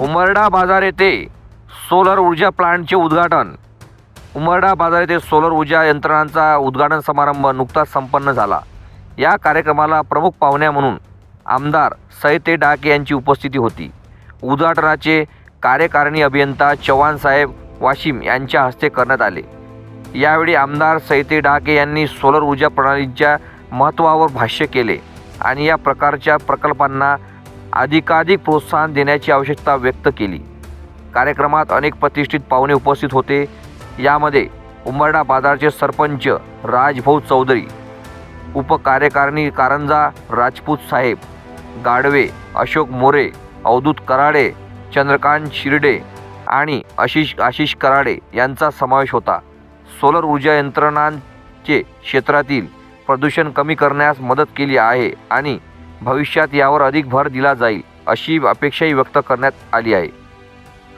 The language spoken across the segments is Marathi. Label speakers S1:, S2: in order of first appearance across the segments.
S1: उमरडा बाजार येथे सोलर ऊर्जा प्लांटचे उद्घाटन. उमरडा बाजार येथे सोलर ऊर्जा यंत्रणांचा उद्घाटन समारंभ नुकताच संपन्न झाला. या कार्यक्रमाला प्रमुख पाहुण्या म्हणून आमदार सहिते डाके यांची उपस्थिती होती. उद्घाटनाचे कार्यकारिणी अभियंता चव्हाण साहेब वाशिम यांच्या हस्ते करण्यात आले. यावेळी आमदार सहिते डाके यांनी सोलर ऊर्जा प्रणालीच्या महत्त्वावर भाष्य केले आणि या प्रकारच्या प्रकल्पांना अधिकाधिक प्रोत्साहन देण्याची आवश्यकता व्यक्त केली. कार्यक्रमात अनेक प्रतिष्ठित पाहुणे उपस्थित होते. यामध्ये उंबरडा बाजारचे सरपंच राजभाऊ चौधरी उपकार्यकारिणी कारंजा राजपूत साहेब गाडवे अशोक मोरे अवधूत कराडे चंद्रकांत शिर्डे आणि आशिष आशिष कराडे यांचा समावेश होता. सोलर ऊर्जा यंत्रणांचे क्षेत्रातील प्रदूषण कमी करण्यास मदत केली आहे आणि भविष्यात यावर अधिक भर दिला जाईल अशी अपेक्षाही व्यक्त करण्यात आली आहे.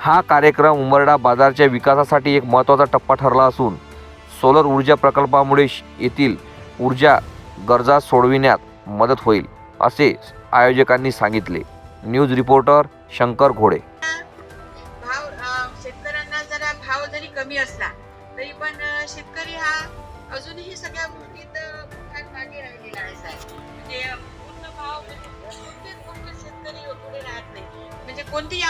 S1: हा कार्यक्रम उमरडा बाजारच्या विकासासाठी एक महत्त्वाचा टप्पा ठरला असून सोलर ऊर्जा प्रकल्पामुळे येथील ऊर्जा गरजा सोडविण्यात मदत होईल असे आयोजकांनी सांगितले. न्यूज रिपोर्टर शंकर घोडे.
S2: भाव शेतकऱ्यांना जरा भाव जरी कमी असला तरी पण शेतकरी हा अजूनही सगळ्या गोष्टीत कोणते